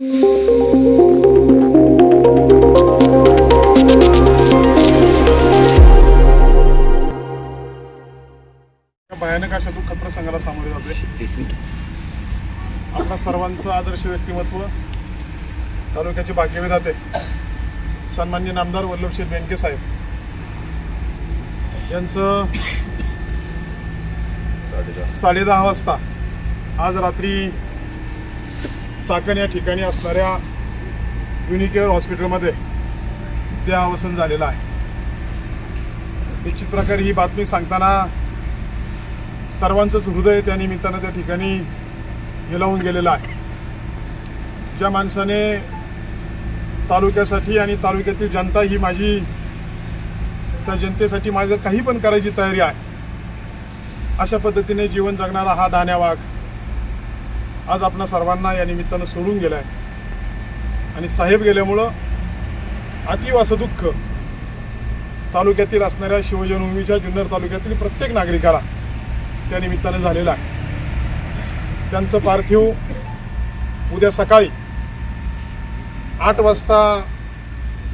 भयानक अशा दुःखद प्रसंगाला सामोरे जाते आपल्या सर्वांचं आदर्श व्यक्तिमत्व तालुक्याचे भाग्यविधाते सन्मान्य नामदार वल्लभशेठ बेंके साहेब. यांचं साडेदहा वाजता आज रात्री चाकण या ठिकाणी असणाऱ्या युनिकेअर हॉस्पिटलमध्ये ते अवसन झालेलं आहे. निश्चित प्रकारे ही बातमी सांगताना सर्वांचंच हृदय त्या निमित्तानं त्या ठिकाणी हेलावून गेलेलं आहे. ज्या माणसाने तालुक्यासाठी आणि तालुक्यातील जनता ही माझी त्या जनतेसाठी माझं काही पण करायची तयारी आहे अशा पद्धतीने जीवन जगणारा हा डाण्यावाघ आज आपणा सर्वांना या निमित्तानं सोडून गेला आहे आणि साहेब गेल्यामुळं अतीव असं दुःख तालुक्यातील असणाऱ्या शिवजन्मभूमीच्या जुन्नर तालुक्यातील प्रत्येक नागरिकाला त्या निमित्तानं झालेलं आहे. त्यांचं पार्थिव उद्या सकाळी आठ वाजता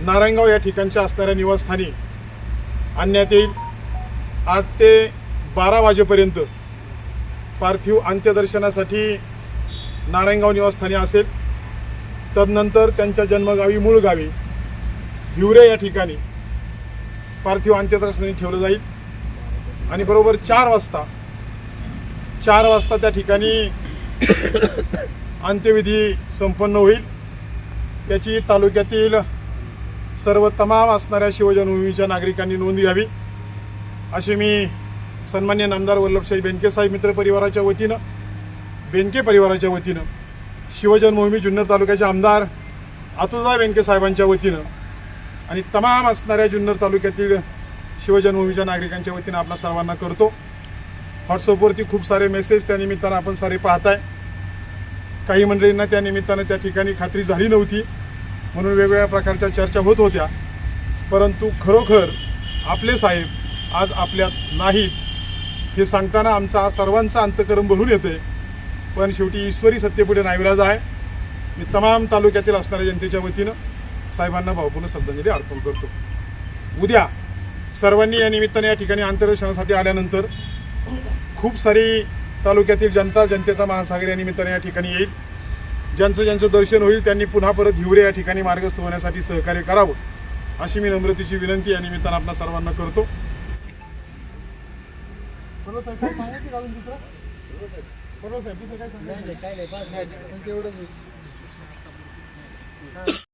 नारायणगाव या ठिकाणच्या असणाऱ्या निवासस्थानी आणण्यात येईल. आठ ते बारा वाजेपर्यंत पार्थिव अंत्यदर्शनासाठी नारायणगाव निवासस्थानी असेल तदनंतर त्यांच्या जन्मगावी मूळ गावी हिवरे या ठिकाणी पार्थिव अंत्यदर्शनी ठेवलं जाईल. आणि बरोबर चार वाजता चार वाजता त्या ठिकाणी अंत्यविधी संपन्न होईल. त्याची तालुक्यातील सर्व तमाम असणाऱ्या शिवजन्मभूमीच्या नागरिकांनी नोंद घ्यावी. अशी मी सन्मान्य नामदार वल्लभशाही बेनके साहेब मित्र परिवाराच्या वतीनं बेनके परिवाराच्या वतीनं शिवजन्मभूमी जुन्नर तालुक्याचे आमदार अतुलराव बेनके साहेबांच्या वतीनं आणि तमाम असणाऱ्या जुन्नर तालुक्यातील शिवजन्मभूमीच्या नागरिकांच्या वतीनं आपल्या सर्वांना करतो. व्हॉट्सअपवरती खूप सारे मेसेज त्या निमित्तानं आपण सारे पाहताय. काही मंडळींना त्या निमित्तानं त्या ठिकाणी खात्री झाली नव्हती. म्हणून वेगवेगळ्या प्रकारच्या चर्चा होत होत्या. परंतु खरोखर आपले साहेब आज आपल्यात नाहीत हे सांगताना आमचा सर्वांचा अंतकरण भरून येते पण शेवटी ईश्वरी सत्तेपुढे नाविराज आहे. मी तमाम तालुक्यातील असणाऱ्या जनतेच्या वतीनं साहेबांना भावपूर्ण श्रद्धांजली अर्पण करतो. उद्या सर्वांनी या निमित्ताने या ठिकाणी आंतरदर्शनासाठी आल्यानंतर खूप सारी तालुक्यातील जनता जनतेचा महासागर या निमित्ताने या ठिकाणी येईल. ज्यांचं ज्यांचं दर्शन होईल त्यांनी पुन्हा परत हिवरे या ठिकाणी मार्गस्थ होण्यासाठी सहकार्य करावं अशी मी नम्रतेची विनंती या निमित्तानं आपल्या सर्वांना करतो. बरोबर साहेब, काय सांगायचं का अजून दुसरं?